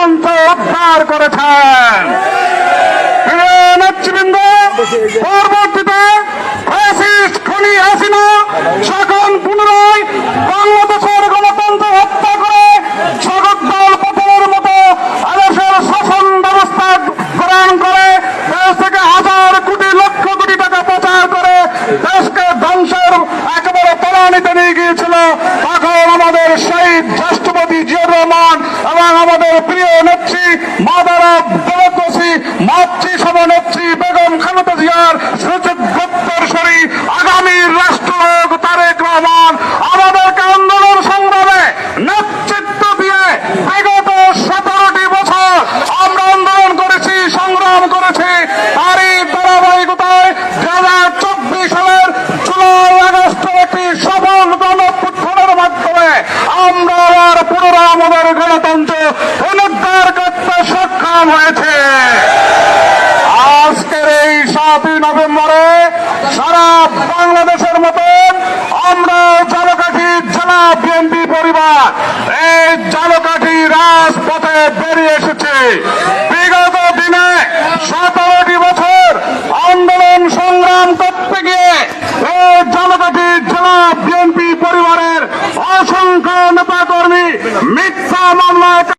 গণতন্ত্র উদ্ধার করেছেন। পরবর্তীতে পুনরায় বাংলাদেশের গণতন্ত্র হত্যা করে জগদ্দল পতনের মতো আদেশের শাসন ব্যবস্থা গ্রহণ করে, দেশ থেকে হাজার কোটি, লক্ষ কোটি টাকা পাচার করে দেশকে ধ্বংসের একেবারে তলানিতে নিয়ে গিয়েছিল ডেমোক্রেসি মাতৃ বেগম খালেদা জিয়ার আগামী রাষ্ট্রনায়ক তারেক রহমান আমাদেরকে আন্দোলন সংগ্রামে নেতৃত্ব দিয়ে বিগত সতেরোটি বছর আমরা আন্দোলন করেছি, সংগ্রাম করেছি। তারই ধারাবাহিকতায় দু হাজার চব্বিশ সালের জুলাই আগস্টের একটি সফল গণপুত্থনের মাধ্যমে আমরা আবার পুনরায় আমাদের সক্ষম হয়েছে। আজকের এই সাতই নভেম্বরে সারা বাংলাদেশের মতন আমরা জালকাঠি জেলা বিএনপি পরিবার এই জালকাঠি রাজপথে বেরিয়ে এসেছে। বিগত দিনে সতেরোটি বছর আন্দোলন সংগ্রাম করতে গিয়ে এই জালকাঠি জেলা বিএনপি পরিবারের অসংখ্য নেতাকর্মী মিথ্যা মামলায়